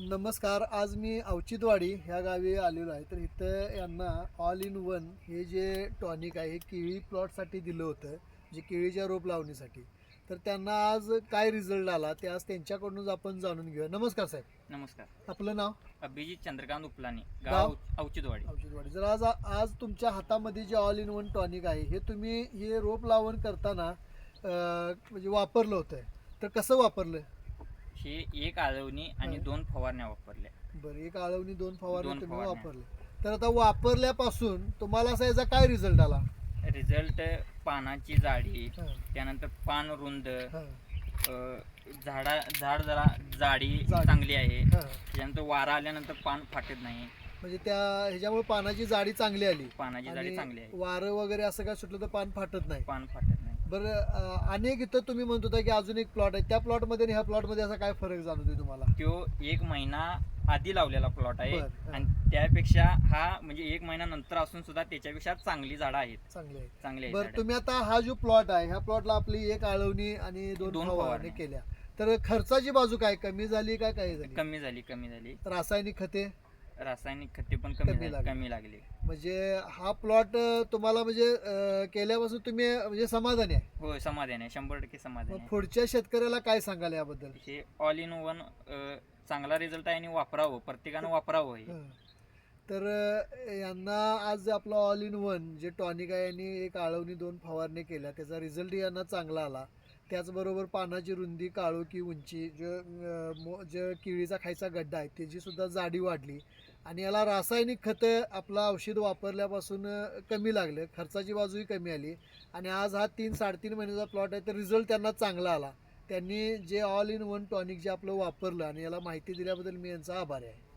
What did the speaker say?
नमस्कार आज मी औचितवाडी ह्या गावी आलेलो आहे. तर इथं यांना ऑल इन वन हे जे टॉनिक आहे हे केळी प्लॉटसाठी दिलं होतं जे केळीच्या रोप लावणीसाठी. तर त्यांना आज काय रिझल्ट आला ते आज त्यांच्याकडूनच आपण जाणून घेऊया. नमस्कार साहेब. नमस्कार. आपलं नाव? अभिजित चंद्रकांत उपलानी गाव? औचितवाडी औचितवाडी जर आज आज तुमच्या हातामध्ये जे ऑल इन वन टॉनिक आहे हे तुम्ही हे रोप लावण करताना अं, म्हणजे वापरलं होतं तर कसं वापरलं? हे एक आळवणी आणि. दोन फवारण्या वापरल्या. बरं एक आळवणी दोन फवारणी दोन तुम्ही फवारण्या. वापरले तर आता वापरल्यापासून तुम्हाला असा याचा काय रिझल्ट आला? रिझल्ट पानाची जाडी हा, त्यानंतर पान रुंद हा, अ, झाडा झाड जरा जाडी जाडी. चांगली आहे. हा. त्याच्यानंतर वारा आल्यानंतर पान फाटत नाही. म्हणजे त्या ह्याच्यामुळे पानाची जाडी चांगली आली. पानाची जाडी चांगली आहे. वारं वगैरे असं काय सुटलं तर पान फाटत नाही. पान फाटत नाही. बरं अनेक इथं तुम्ही म्हणत होता की अजून एक प्लॉट आहे. त्या प्लॉटमध्ये आणि ह्या प्लॉटमध्ये असा काय फरक जाणवतोय तुम्हाला? तो एक महिना आधी लावलेला प्लॉट आहे. बरं. आणि त्यापेक्षा हा म्हणजे एक महिना नंतर असून सुद्धा त्याच्यापेक्षा चांगली झाडं आहेत. चांगले आहे चांगली आहेत बरं झाडं. तुम्ही आता हा जो प्लॉट आहे ह्या प्लॉटला आपली एक आळवणी आणि दोन दोन फवारणी फवारण्या. केल्या. तर खर्चाची बाजू काय? कमी झाली काय काय झाली? कमी झाली कमी झाली. रासायनिक खते? रासायनिक खते पण कमी कमी लागली. कमी लागली. म्हणजे हा प्लॉट तुम्हाला म्हणजे अं, केल्यापासून तुम्ही म्हणजे समाधानी आहे? हो समाधान आहे. शंभर टक्के समाधान मग आहे. पुढच्या शेतकऱ्याला काय सांगाल याबद्दल? हे ऑल इन वन चांगला रिझल्ट आहे आणि वापरावं प्रत्येकानं वापरावं हे. हं. तर अं, यांना आज आपला ऑल इन वन जे टॉनिक आहे यांनी एक आळवणी दोन फवारणी केल्या त्याचा रिझल्ट यांना चांगला आला. त्याचबरोबर पानाची रुंदी काळोखी उंची जे मो- जो केळीचा खायचा गड्डा आहे त्याची सुद्धा जाडी वाढली. आणि याला रासायनिक खतं आपलं औषध वापरल्यापासून कमी लागलं. खर्चाची बाजूही कमी आली. आणि आज हा तीन साडेतीन महिन्याचा प्लॉट आहे तर रिझल्ट त्यांना चांगला आला. त्यांनी जे ऑल इन वन टॉनिक जे आपलं वापरलं आणि याला माहिती दिल्याबद्दल मी यांचा आभारी आहे.